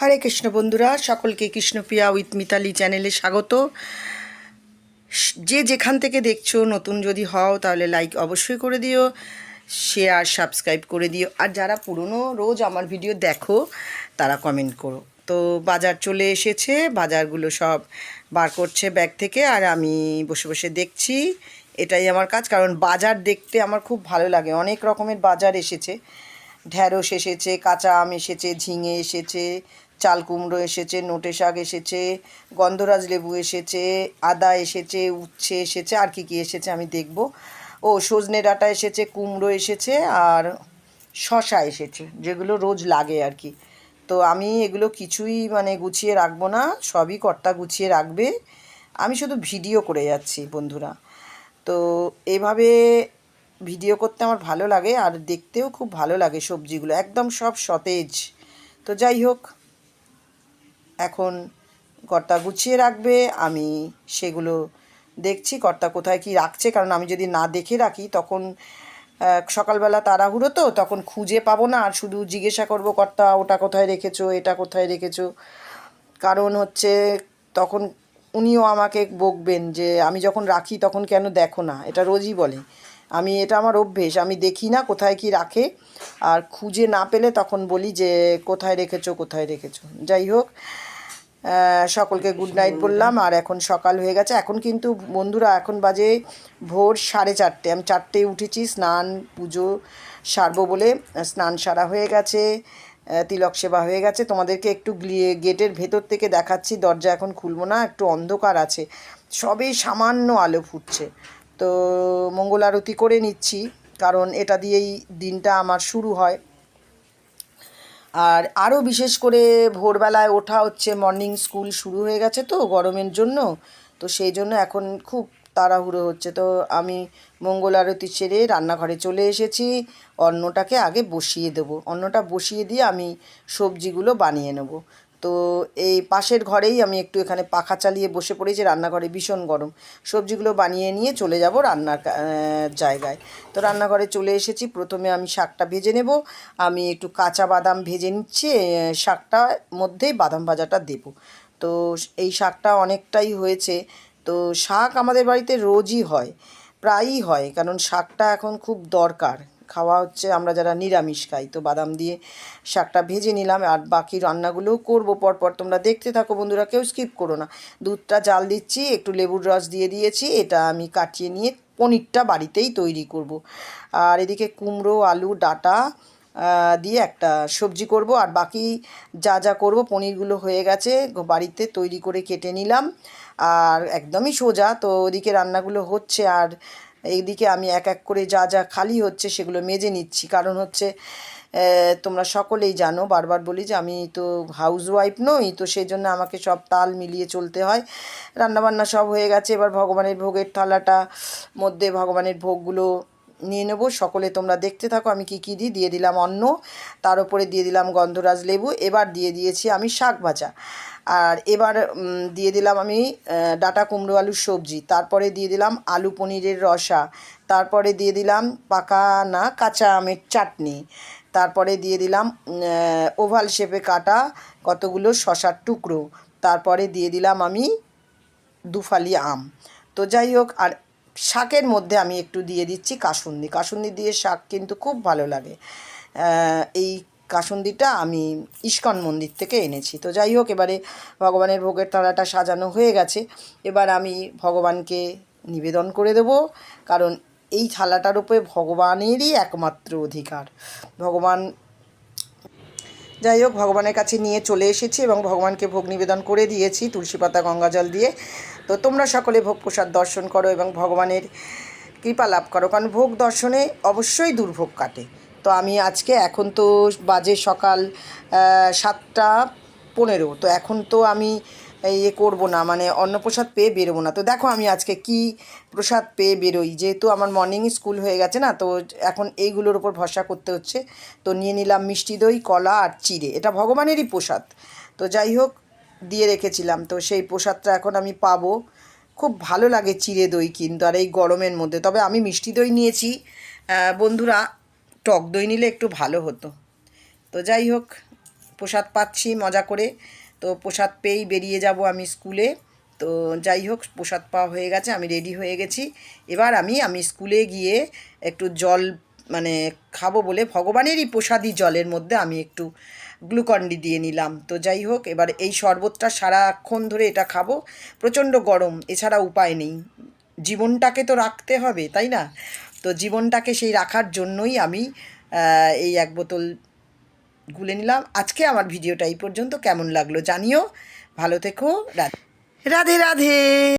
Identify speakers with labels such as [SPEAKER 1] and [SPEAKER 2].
[SPEAKER 1] হরে কৃষ্ণ বন্ধুরা, সকলকে কৃষ্ণপ্রিয়া উইথ মিতালি চ্যানেলে স্বাগত। যে যেখান থেকে দেখছ নতুন যদি হও তাহলে লাইক অবশ্যই করে দিও শেয়ার সাবস্ক্রাইব করে দিও। আর যারা পুরনো রোজ আমার ভিডিও দেখো, তারা কমেন্ট করো। তো বাজার চলে এসেছে, বাজারগুলো সব বার করছে ব্যাগ থেকে আর আমি বসে বসে দেখছি। এটাই আমার কাজ, কারণ বাজার দেখতে আমার খুব ভালো লাগে। অনেক রকমের বাজার এসেছে। ঢ্যাঁড়স এসেছে, কাঁচা আম এসেছে, ঝিঙে এসেছে চাল কুমড়ো এসেছে, নোটে শাক এসেছে, গন্ধরাজ লেবু এসেছে, আদা এসেছে, উচ্ছে এসেছে, আর কি কি এসেছে আমি দেখব। ও, সজনে ডাঁটা এসেছে, কুমড়ো এসেছে, আর শশা এসেছে, যেগুলো রোজ লাগে আর কি। তো আমি এগুলো কিছুই মানে গুছিয়ে রাখব না, সবই কর্তা গুছিয়ে রাখবে। আমি শুধু ভিডিও করে যাচ্ছি, বন্ধুরা। তো এভাবে ভিডিও করতে আমার ভালো লাগে, আর দেখতেও খুব ভালো লাগে সবজিগুলো, একদম সব সতেজ। তো যাই হোক এখন কর্তা গুছিয়ে রাখবে, আমি সেগুলো দেখছি, কর্তা কোথায় কি রাখছে, কারণ আমি যদি না দেখে রাখি, তখন সকালবেলা তাড়াহুড়ো তো, তখন খুঁজে পাবো না, আর শুধু জিজ্ঞাসা করব, কর্তা, ওটা কোথায় রেখেছো, এটা কোথায় রেখেছো? কারণ হচ্ছে, তখন উনিও আমাকে বকবেন যে, আমি যখন রাখি, তখন কেন দেখো না? এটা রোজই বলে। আমি, এটা আমার অভ্যেস, আমি দেখি না কোথায় কি রাখে, আর খুঁজে না পেলে তখন বলি যে, কোথায় রেখেছো কোথায় রেখেছো? যাই হোক সকলকে গুড নাইট বললাম, আর এখন সকাল হয়ে গেছে। এখন কিন্তু বন্ধুরা, এখন বাজে ভোর সাড়ে চারটে। আমি চারটেয় উঠেছি, স্নান, পুজো সারবো বলে। স্নান সারা হয়ে গেছে তিলক সেবা হয়ে গেছে। তোমাদেরকে একটু গেটের ভেতর থেকে দেখাচ্ছি। দরজা এখন খুলবো না, একটু অন্ধকার আছে। সবে সামান্য আলো ফুটছে। তো মঙ্গল আরতি করে নিচ্ছি, কারণ এটা দিয়েই দিনটা আমার শুরু হয়। আর আরও বিশেষ করে ভোরবেলায় ওঠা হচ্ছে মর্নিং স্কুল শুরু হয়ে গেছে তো গরমের জন্য। তো সেই জন্য এখন খুব তাড়াহুড়ো হচ্ছে। তো আমি মঙ্গল আরতি সেরে রান্নাঘরে চলে এসেছি। অন্নটাকে আগে বসিয়ে দেবো। অন্নটা বসিয়ে দিয়ে আমি সবজিগুলো বানিয়ে নেব। তো এই পাশের ঘরেই আমি একটু এখানে পাখা চালিয়ে বসে পড়েছি রান্নাঘরে ভীষণ গরম। সবজিগুলো বানিয়ে নিয়ে চলে যাব রান্নার জায়গায়। তো রান্নাঘরে চলে এসেছি। প্রথমে আমি শাকটা ভেজে নেব। আমি একটু কাঁচা বাদাম ভেজে নিচ্ছি। আহ, শাকটার মধ্যেই বাদাম ভাজাটা দেব। তো এই শাকটা অনেকটাই হয়েছে। তো শাক আমাদের বাড়িতে রোজই হয় প্রায়ই হয়। কারণ শাকটা এখন খুব দরকার। খাওয়া হচ্ছে, আমরা যারা নিরামিষ খাই, তো বাদাম দিয়ে শাকটা ভেজে নিলাম আর বাকি রান্নাগুলোও করব পরপর। তোমরা দেখতে থাকো বন্ধুরা, কেউ স্কিপ করো না। দুধটা জাল দিচ্ছি, একটু লেবুর রস দিয়ে দিয়েছি, এটা আমি কাটিয়ে নিয়ে পনিরটা বাড়িতেই তৈরি করব। আর এদিকে কুমড়ো, আলু, ডাটা দিয়ে একটা সবজি করব। আর বাকি যা যা করব, পনিরগুলো হয়ে গেছে বাড়িতে তৈরি করে কেটে নিলাম। আর একদমই সোজা, তো ওদিকে রান্নাগুলো হচ্ছে। আর এইদিকে আমি এক এক করে যা যা খালি হচ্ছে সেগুলো মেজে নিচ্ছি। কারণ হচ্ছে তোমরা সকলেই জানো, বারবার বলি যে আমি তো হাউস ওয়াইফ নই, তো সেই জন্য আমাকে সব তাল মিলিয়ে চলতে হয়। রান্নাবান্না সব হয়ে গেছে, এবার ভগবানের ভোগের থালাটা মধ্যে ভগবানের ভোগগুলো নিয়ে নেব, সকলে তোমরা দেখতে থাকো, আমি কি কি দিই, দিয়ে দিলাম অন্ন, তার উপরে দিয়ে দিলাম গন্ধরাজ লেবু, এবার দিয়ে দিয়েছি আমি শাক ভাজা। আর এবার দিয়ে দিলাম আমি ডাটা কুমড়ো আলুর সবজি, তারপরে দিয়ে দিলাম আলু পনিরের রসা, তারপরে দিয়ে দিলাম পাকা না, কাঁচা আমের চাটনি, তারপরে দিয়ে দিলাম ওভাল শেপে কাটা কতগুলো শশার টুকরো, তারপরে দিয়ে দিলাম আমি দুফালি আম। তো যাই হোক, আর শাকের মধ্যে আমি একটু দিয়ে দিচ্ছি কাসুন্দি। কাসুন্দি দিয়ে শাক কিন্তু খুব ভালো লাগে। এই কাসুন্দিটা আমি ইস্কন মন্দির থেকে এনেছি। তো যাই হোক, এবারে ভগবানের ভোগের থালাটা সাজানো হয়ে গেছে। এবার আমি ভগবানকে নিবেদন করে দেব, কারণ এই থালাটার উপরে ভগবানেরই একমাত্র অধিকার। ভগবান যাই হোক, ভগবানের কাছে নিয়ে চলে এসেছি এবং ভগবানকে ভোগ নিবেদন করে দিয়েছি, তুলসী পাতা গঙ্গা জল দিয়ে। তো তোমরা সকলে ভোগ প্রসাদ দর্শন করো এবং ভগবানের কৃপা লাভ করো, কারণ ভোগ দর্শনে অবশ্যই দুর্ভোগ কাটে। তো আমি আজকে এখন তো বাজে সকাল সাতটা পনেরো, তো এখন তো আমি ইয়ে করব না মানে অন্নপ্রসাদ পেয়ে বেরোবো না। তো দেখো আমি আজকে কি প্রসাদ পেয়ে বেরোই, যেহেতু আমার মর্নিং স্কুল হয়ে গেছে না, তো এখন এইগুলোর উপর ভরসা করতে হচ্ছে। তো নিয়ে নিলাম মিষ্টি দই, কলা আর চিড়ে, এটা ভগবানেরই প্রসাদ। তো যাই হোক দিয়ে রেখেছিলাম। তো সেই প্রসাদটা এখন আমি পাবো। খুব ভালো লাগে চিড়ে দই কিন্তু, আর এই গরমের মধ্যে। তবে আমি মিষ্টি দই নিয়েছি। বন্ধুরা, টক দই নিলে একটু ভালো হতো। তো যাই হোক, প্রসাদ পাচ্ছি মজা করে। তো প্রসাদ পেয়েই বেরিয়ে যাব আমি স্কুলে। তো যাই হোক, প্রসাদ পাওয়া হয়ে গেছে, আমি রেডি হয়ে গেছি। এবার আমি আমি স্কুলে গিয়ে একটু জল মানে খাব বলে ভগবানেরই প্রসাদী জলের মধ্যে আমি একটু গ্লুকন্ডি দিয়ে নিলাম। তো যাই হোক, এবার এই শরবতটা সারাক্ষণ ধরে এটা খাব। প্রচণ্ড গরম, এছাড়া উপায় নেই। জীবনটাকে তো রাখতে হবে, তাই না? তো জীবনটাকে সেই রাখার জন্যই আমি এই এক বোতল গুলে নিলাম। আজকে আমার ভিডিওটা এই পর্যন্ত। কেমন লাগল জানিও। ভালো থেকো, রাধে। রাধে রাধে।